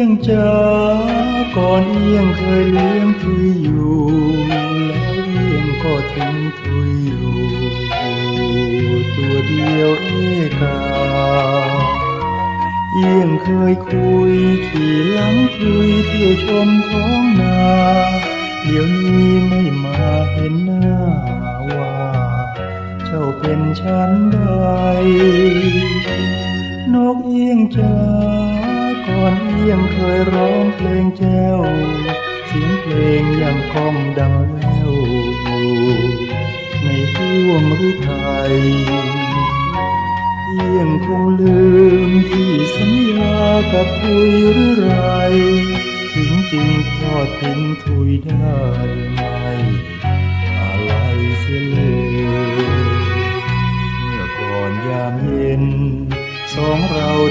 ยงจ๋าก่อนเอียงเคยเลี้ยงทุยอยู่แล้วเอียงก็ทิ้งทุยอยู่ ตัวเดียวเอกาเอียงเคยคุยขี่หลังทุยเที่ยวชมท้องนาเดี๋ยวนี้ไม่มาเห็นหน้าว่า เจ้าเป็นฉันใดนกเอียงจ๋า ก่อนเอี้ยงเคยร้องเพลงแจ้วเสียงเพลงยังก้องดังแววอยู่ในห่วงฤทัยเอี้ยงคงลืมที่สัญญากับทุยหรือไร ถึงจริงทอดทิ้งทุยได้ไหม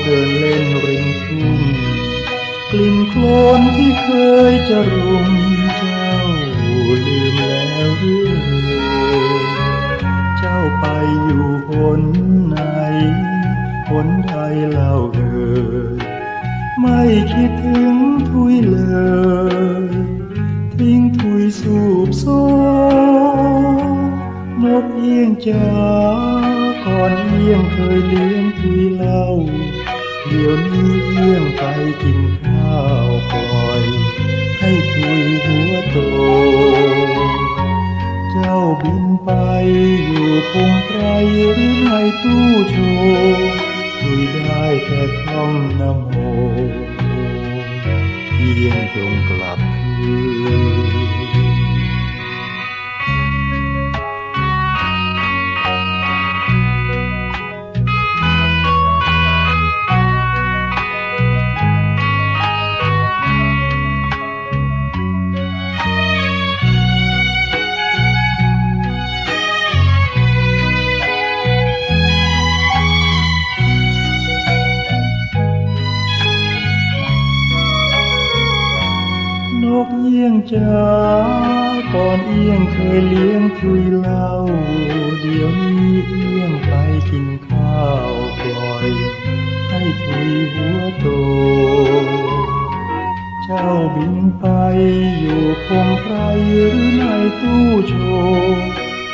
เดินเล่นริมทุ่งกลิ่นโคลนที่เคยจะรุมเจ้าลืมแล้วหรือเจ้าไปอยู่หนไหนหนใดเล่าเอ่ยไม่คิดถึงทุยเลย ทิ้งทุยสูบโซนกเอี้ยงจ๋าก่อนเอี้ยงเคยเลี้ยงทุยเล่า เดี๋ยวนี้เอี้ยงไปกินข้าวปล่อย ให้ทุยหัวโต เจ้าบินไปอยู่พงไพรหรือในตู้โชว์ทุยได้แต่ท่องนโมเอี้ยงจงกลับคืน นกเอี้ยงจ๋าก่อนเอี้ยงเคยเลี้ยงทุยเล่า เดี๋ยวนี้เอี้ยงไปกินข้าวปล่อย ให้ทุยหัวโต เจ้าบินไปอยู่พงไพรหรือในตู้โชว์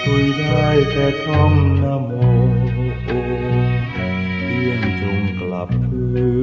ทุยได้แต่ท่องนโมเอี้ยงจงกลับคืน